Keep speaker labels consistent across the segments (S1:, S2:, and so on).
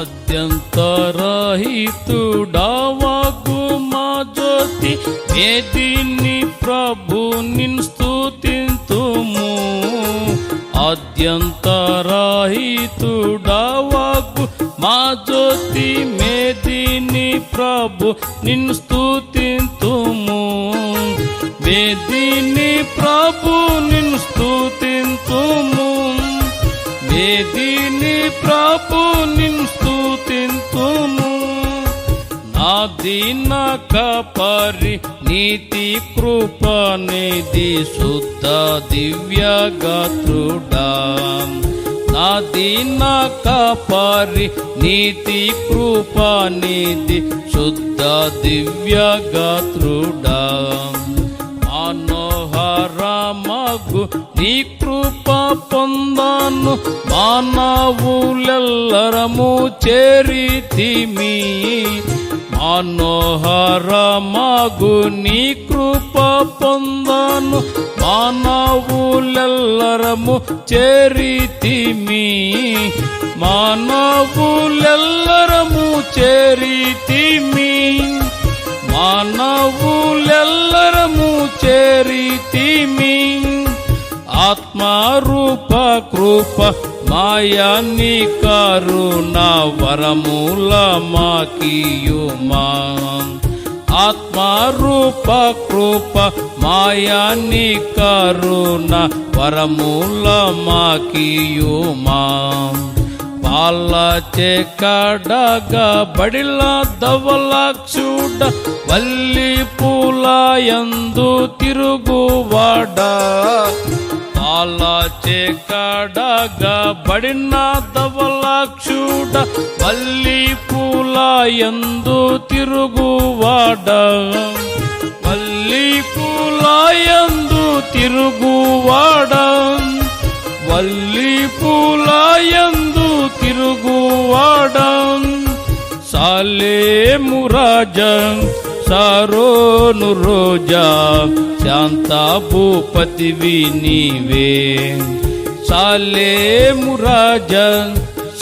S1: ఆద్యంతరహితుడావగు మా జ్యోతి వేదిని ప్రభు నిన్ స్తుతింతుము. ఆద్యంతరహితుడావగు మా జ్యోతి మేదిని ప్రభు నిన్ స్తుతింతుము. వేదిని ప్రభు నిన్ స్తుతింతుము. వేదిని ప్రభు నిన్ నా పరి కపరి నీతి కృపనిధి శుద్ధ దివ్య గాత్రుడా. నా దీన కపరి నీతి కృపనిధి శుద్ధ దివ్య గాత్రుడా. మనోహరమగు నీ కృప పొందాను మానవులెల్లరము చేరితిమి. మనోహరమగు నీ కృప పొందాను మానవులెల్లరము చేరితిమి. మానవులెల్లరము చేరితిమి. మానవులెల్లరము చేరితిమి. ఆత్మారూప కృప మాయాన్ని కరుణ వరమూల మాకియుమా. ఆత్మారూప కృప మాయాన్ని కరుణ వరమూల మాకియుమా. పాలచే కడగా బడిలా దవలాక్షుడ వల్లి పూల ఎందు తిరుగువాడా. పాలచే కడగా బడిన దవలాక్షుడ పూల ఎందు తిరుగువాడ. మల్లి పూల ఎందు తిరుగువాడ. వల్లి పూలయందు తిరుగువాడ. సాలేము రాజం సారోను రోజా శాంతా భూపతివి నీవే సాలేము రాజం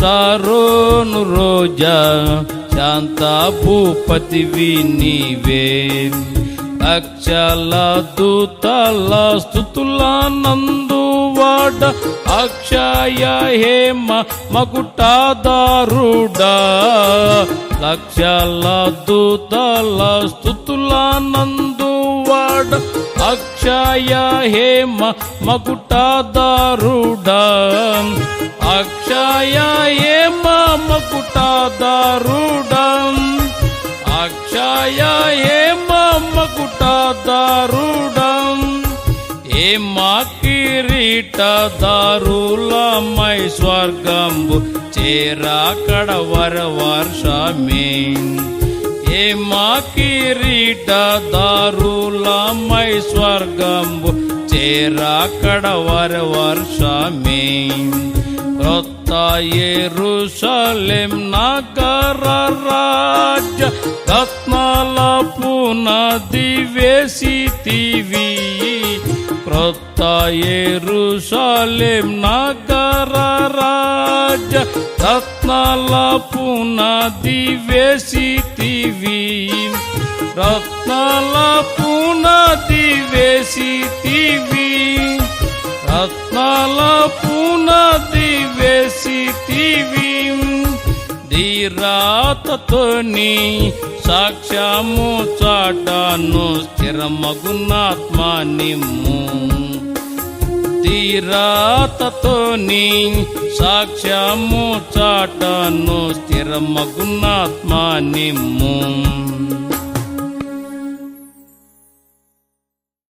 S1: సారోను రోజా శాంతా భూపతివి నీవే అక్షల దూతల స్థుతుల వాడ అక్షయ హేమ మకుటాదారుడా. లక్షల దూతల స్థుతుల నందువాడ అక్షయ హేమ మకుటాదారుడా. అక్షయ హేమ మకుటాదారుడా. అక్షయ హేమ మకుటాదారుడం. ఏమా కిరీటదారులమై స్వర్గంబు చేరాకడ వరవర్షమే ఏ మా కిరీటదారులమై స్వర్గంబు చేరాకడ వరవర్షమే వర్షమే. క్రొత్త ఎరుషలేం నగర రాజ్య రత్నాల పునది వేసితివి కొత్త ఎరుషలేం నగర రాజ రత్నాల పునది వేసితివి రత్నాల పునది వేసితివి రత్నాల పునది వేసితివి ధీరాతతోని సాక్ష్యము చాటాను స్థిరమగునాత్మ నిమ్ము. నీ సాక్ష్యము చాటాను స్థిరమగునాత్మ నిమ్ము.